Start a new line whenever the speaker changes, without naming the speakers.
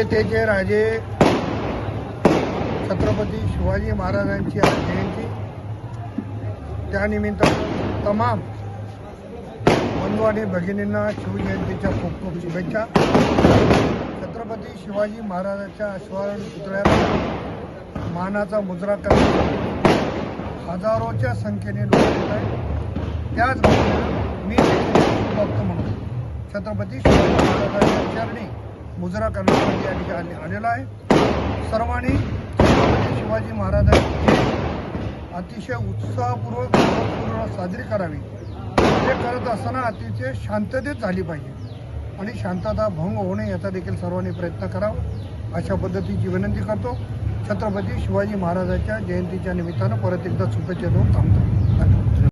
अयोध्येचे राजे छत्रपती शिवाजी महाराजांची आज जयंती त्यानिमित्त तमाम बंधू आणि भगिनींना शिवजयंतीच्या खूप खूप शुभेच्छा. छत्रपती शिवाजी महाराजांच्या अश्वारण पुतळ्याला मानाचा मुजरा करण्यात हजारोच्या संख्येने लोक येत आहेत. त्याचबरोबर मी भक्त म्हणून छत्रपती शिवाजी महाराजांच्या चरणी मुजरा करण्यासाठी या ठिकाणी आलेला आहे. सर्वांनी छत्रपती शिवाजी महाराजांची अतिशय उत्साहपूर्वक पूर्ण साजरी करावी. ते करत असताना अतिशय शांततेत झाली पाहिजे. आणि शांतता भंग होणे याचा देखील सर्वांनी प्रयत्न करावा. अशा पद्धतीची विनंती करतो. छत्रपती शिवाजी महाराजांच्या जयंतीच्या निमित्तानं परत एकदा शुभेच्छा देऊन थांबतो. धन्यवाद.